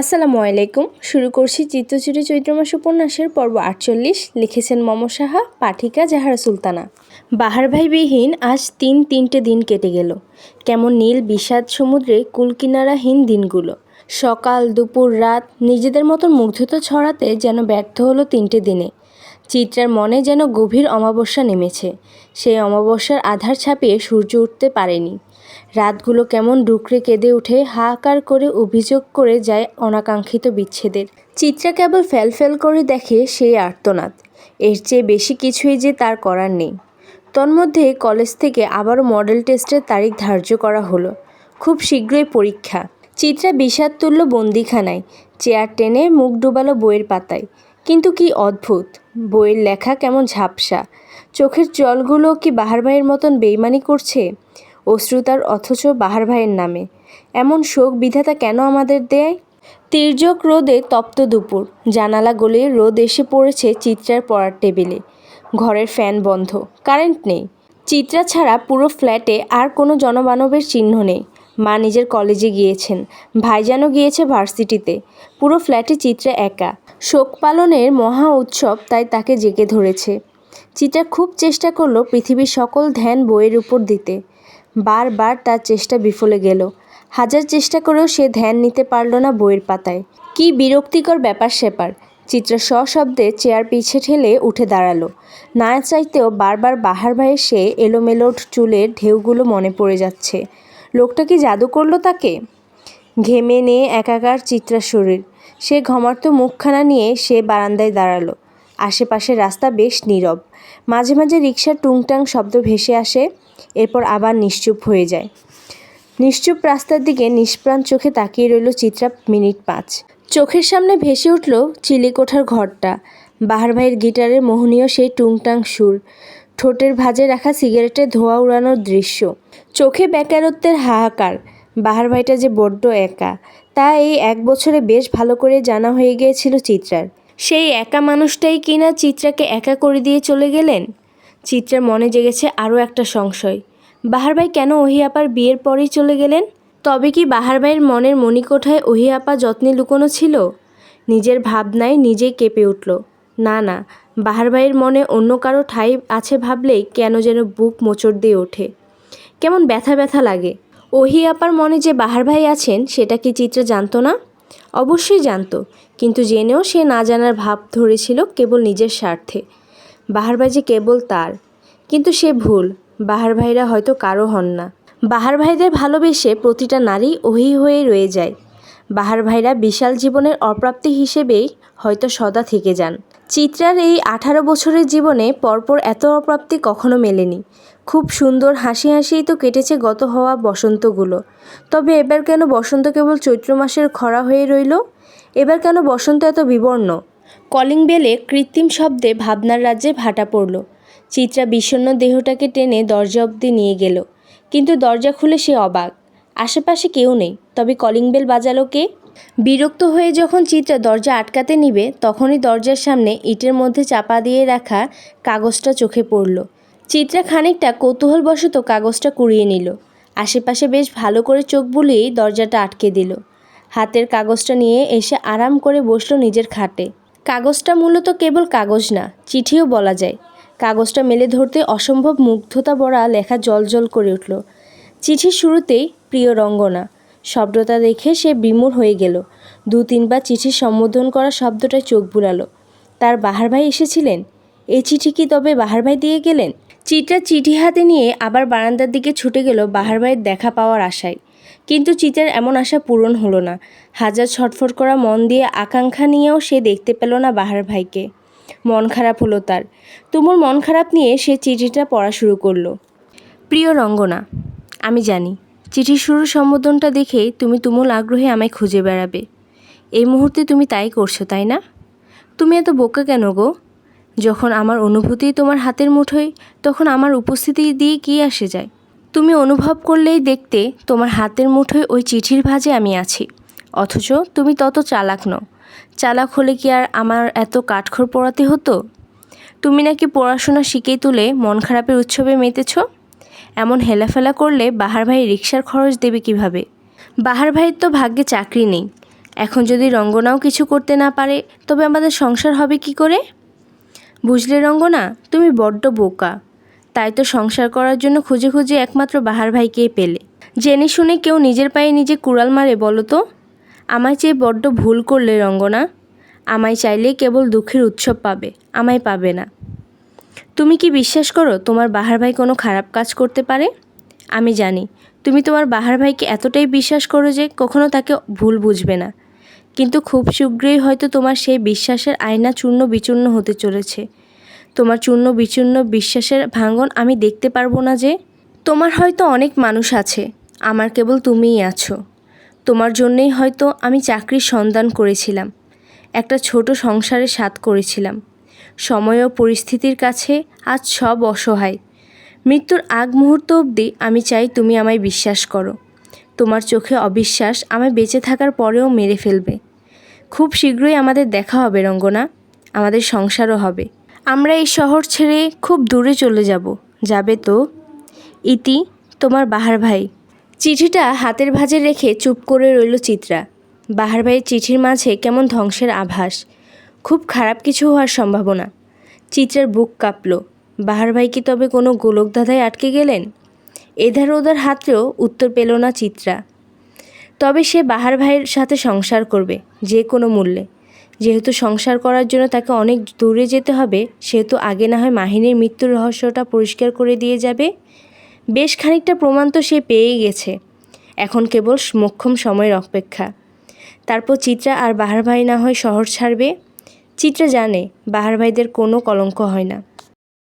আসসালামু আলাইকুম। শুরু করছি চিত্তচুরি চৈত্র মাস উপন্যাসের পর্ব আটচল্লিশ। লিখেছেন মম সাহা, পাঠিকা জাহারা সুলতানা। বাহার ভাই বিহীন আজ তিন তিনটে দিন কেটে গেল। কেমন নীল বিষাদ সমুদ্রে কুলকিনারাহীন দিনগুলো। সকাল, দুপুর, রাত নিজেদের মতন মুগ্ধতা ছড়াতে যেন ব্যর্থ হলো তিনটে দিনে। চিত্রার মনে যেন গভীর অমাবস্যা নেমেছে। সেই অমাবস্যার আধার ছাপিয়ে সূর্য উঠতে পারেনি। রাতগুলো কেমন ডুকরে কেঁদে উঠে হাহাকার করে অভিযোগ করে যায় অনাকাঙ্ক্ষিত বিচ্ছেদের। চিত্রা কেবল ফেল করে দেখে সেই আর্তনাদ। এর চেয়ে বেশি কিছুই যে তার করার নেই। তন্মধ্যে কলেজ থেকে আবারও মডেল টেস্টের তারিখ ধার্য করা হলো। খুব শীঘ্রই পরীক্ষা। চিত্রা বিষাদ তুলল বন্দিখানায়, চেয়ার টেনে মুখ ডুবালো বইয়ের পাতায়। কিন্তু কি অদ্ভুত, বইয়ের লেখা কেমন ঝাপসা। চোখের জলগুলো কি বাহার ভাইয়ের মতন বেইমানি করছে? অশ্রুতার অথচ বাহার ভাইয়ের নামে। এমন শোক বিধাতা কেন আমাদের দেয়? তির্যক রোদে তপ্ত দুপুর। জানালা গলে রোদ এসে পড়েছে চিত্রার পড়ার টেবিলে। ঘরের ফ্যান বন্ধ। কারেন্ট নেই। চিত্রা ছাড়া পুরো ফ্ল্যাটে আর কোনো জনমানবের চিহ্ন নেই। মা নিজের কলেজে গিয়েছেন। ভাইজানও গিয়েছে ভার্সিটিতে। পুরো ফ্ল্যাটে চিত্রা একা। শোক পালনের মহা উৎসব তাই তাকে জেগে ধরেছে। চিত্রা খুব চেষ্টা করল পৃথিবীর সকল ধ্যান বইয়ের উপর দিতে। বারবার তার চেষ্টা বিফলে গেল। হাজার চেষ্টা করেও সে ধ্যান নিতে পারল না বইয়ের পাতায়। কি বিরক্তিকর ব্যাপার সেপার। চিত্রা সশব্দে চেয়ার পিছে ঠেলে উঠে দাঁড়াল। না চাইতেও বারবার বাহার ভাইয়ের সে এলোমেলো চুলের ঢেউগুলো মনে পড়ে যাচ্ছে। লোকটা কি জাদু করল তাকে? ঘেমে নিয়ে একাকার চিত্রার শরীর। সে ঘমার্ত মুখখানা নিয়ে সে বারান্দায় দাঁড়াল। আশেপাশের রাস্তা বেশ নীরব। মাঝে মাঝে রিক্সার টুংটাং শব্দ ভেসে আসে, এরপর আবার নিশ্চুপ হয়ে যায়। নিশ্চুপ রাস্তার দিকে নিষ্প্রাণ চোখে তাকিয়ে রইল চিত্রা মিনিট পাঁচ। চোখের সামনে ভেসে উঠল চিলিকোঠার ঘরটা। বাহার ভাইয়ের গিটারের মোহনীয় সেই টুংটাং সুর, ঠোঁটের ভাঁজে রাখা সিগারেটের ধোঁয়া উড়ানোর দৃশ্য। চোখে বেকারত্বের হাহাকার, বাহার ভাইটা যে বড্ড একা, তা এই এক বছরে বেশ ভালো করে জানা হয়ে গিয়েছিল চিত্রার। সেই একা মানুষটাই কিনা চিত্রাকে একা করে দিয়ে চলে গেলেন? চিত্রার মনে জেগেছে আরও একটা সংশয়। বাহার ভাই কেন ওহি আপার বিয়ের পরেই চলে গেলেন? তবে কি বাহার ভাইয়ের মনের মণিকোঠায় ওহি আপা যত্নে লুকোনো ছিল? নিজের ভাবনায় নিজেই কেঁপে উঠল। না না, বাহার ভাইয়ের মনে অন্য কারও ঠাই আছে ভাবলেই কেন যেন বুক মোচড় দিয়ে ওঠে। কেমন ব্যথা ব্যথা লাগে। ওহি আপার মনে যে বাহার ভাই আছেন, সেটা কি চিত্রা জানতো না? অবশ্যই জানত, কিন্তু জেনেও সে না জানার ভাব ধরেছিল কেবল নিজের স্বার্থে। বাহার ভাই যে কেবল তার, কিন্তু সে ভুল বাহার ভাইরা হয়তো কারও হন না। বাহার ভাইদের ভালোবেসে প্রতিটা নারী ওহি হয়ে রয়ে যায়। বাহার ভাইরা বিশাল জীবনের অপ্রাপ্তি হিসেবেই হয়তো সদা থেকে যান। চিত্রার এই আঠারো বছরের জীবনে পরপর এত অপ্রাপ্তি কখনো মেলেনি। খুব সুন্দর হাসি হাসিই তো কেটেছে গত হওয়া বসন্তগুলো। তবে এবার কেন বসন্ত কেবল চৈত্র মাসের খরা হয়ে রইল? এবার কেন বসন্ত এত বিবর্ণ? কলিং বেলে কৃত্রিম শব্দে ভাবনার রাজ্যে ভাটা পড়ল। চিত্রা বিষণ্ণ দেহটাকে টেনে দরজা অব্দি নিয়ে গেল। কিন্তু দরজা খুলে সে অবাক। আশেপাশে কেউ নেই। তবে কলিং বেল বাজালো কে? বিরক্ত হয়ে যখন চিত্রা দরজা আটকাতে নিবে, তখনই দরজার সামনে ইটের মধ্যে চাপা দিয়ে রাখা কাগজটা চোখে পড়ল। চিত্রা খানিকটা কৌতূহলবশত কাগজটা কুড়িয়ে নিল। আশেপাশে বেশ ভালো করে চোখ বুলিয়েই দরজাটা আটকে দিল। হাতের কাগজটা নিয়ে এসে আরাম করে বসল নিজের খাটে। কাগজটা মূলত কেবল কাগজ না, চিঠিও বলা যায়। কাগজটা মেলে ধরতে অসম্ভব মুগ্ধতা বড়া লেখা জল করে উঠল। চিঠির শুরুতেই প্রিয় রঙ্গনা। শব্দটা দেখে সে বিমূর হয়ে গেল। দু তিনবার চিঠির সম্বোধন করা শব্দটায় চোখ বুলালো। তার বাহার ভাই এসেছিলেন? এই চিঠি কি তবে বাহার ভাই দিয়ে গেলেন? চিত্রা চিঠি হাতে নিয়ে আবার বারান্দার দিকে ছুটে গেল বাহার ভাইয়ের দেখা পাওয়ার আশায়। কিন্তু চিতার এমন আশা পূরণ হলো না। হাজার ছটফট করা মন দিয়ে আকাঙ্ক্ষা নিয়েও সে দেখতে পেল না বাহার ভাইকে। মন খারাপ হলো তার। তুমুল মন খারাপ নিয়ে সে চিঠিটা পড়া শুরু করল। প্রিয় রঙ্গনা, আমি জানি চিঠির শুরুর সম্বোধনটা দেখেই তুমি তুমুল আগ্রহে আমায় খুঁজে বেড়াবে। এই মুহূর্তে তুমি তাই করছ, তাই না? তুমি এত বোকা কেন গো? যখন আমার অনুভূতি তোমার হাতের মুঠোয়, তখন আমার উপস্থিতি দিয়ে কী আসে যায়? তুমি অনুভব করলেই দেখতে তোমার হাতের মুঠোয় ওই চিঠির ভাজে আমি আছি। অথচ তুমি তত চালাক নও। চালাক হলে কি আর আমার এত কাঠখড় পড়াতে হতো? তুমি নাকি পড়াশোনা শিখেই তুলে মন খারাপের উৎসবে মেতেছ? এমন হেলাফেলা করলে বাহার ভাই রিক্সার খরচ দেবে কীভাবে? বাহার ভাইয়ের তো ভাগ্যে চাকরি নেই। এখন যদি রঙ্গনাও কিছু করতে না পারে, তবে আমাদের সংসার হবে কি করে? বুঝলে রঙ্গনা, তুমি বড্ড বোকা। তাই তো সংসার করার জন্য খুঁজে খুঁজে একমাত্র বাহার ভাইকেই পেলে। জেনে শুনে কেউ নিজের পায়ে নিজে কুড়াল মারে বলো তো? আমায় চেয়ে বড্ড ভুল করলে রঙ্গনা। আমায় চাইলেই কেবল দুঃখের উৎসব পাবে, আমায় পাবে না। তুমি কি বিশ্বাস করো তোমার বাহার ভাই কোনো খারাপ কাজ করতে পারে? আমি জানি, তুমি তোমার বাহার ভাইকে এতটাই বিশ্বাস করো যে কখনো তাকে ভুল বুঝবে না। কিন্তু খুব শীঘ্রই হয়তো তোমার সেই বিশ্বাসের আয়না চূর্ণ বিচূর্ণ হতে চলেছে। তোমার চূর্ণ বিচূর্ণ বিশ্বাসের ভাঙন আমি দেখতে পারব না যে, তোমার হয়তো অনেক মানুষ আছে, আমার কেবল তুমিই আছো। তোমার জন্যেই হয়তো আমি চাকরির সন্ধান করেছিলাম, একটা ছোট সংসারে সাথ করেছিলাম। সময় ও পরিস্থিতির কাছে আজ সব অসহায়। মৃত্যুর আগ মুহূর্ত অবধি আমি চাই তুমি আমায় বিশ্বাস করো। তোমার চোখে অবিশ্বাস আমায় বেঁচে থাকার পরেও মেরে ফেলবে। খুব শীঘ্রই আমাদের দেখা হবে, রঙ্গনা। আমাদের সংসারও হবে। আমরা এই শহর ছেড়ে খুব দূরে চলে যাব। যাবে তো? ইতি, তোমার বাহার ভাই। চিঠিটা হাতের ভাঁজে রেখে চুপ করে রইল চিত্রা। বাহার ভাইয়ের চিঠির মাঝে কেমন ধ্বংসের আভাস। খুব খারাপ কিছু হওয়ার সম্ভাবনা। চিত্রার বুক কাঁপল। বাহার ভাই কি তবে কোনো গোলক ধাঁধায় আটকে গেলেন? এধার ওধার হাতেও উত্তর পেল না চিত্রা। তবে সে বাহার ভাইয়ের সাথে সংসার করবে, যে কোনো মূল্যে। যেহেতু সংসার করার জন্য তাকে অনেক দূরে যেতে হবে, সেহেতু আগে না হয় মাহিনীর মৃত্যুর রহস্যটা পরিষ্কার করে দিয়ে যাবে। বেশ খানিকটা প্রমাণ তো সে পেয়েই গেছে। এখন কেবল মোক্ষম সময়ের অপেক্ষা। তারপর চিত্রা আর বাহার ভাই না হয় শহর ছাড়বে। চিত্রা জানে, বাহার ভাইদের কোনো কলঙ্ক হয় না।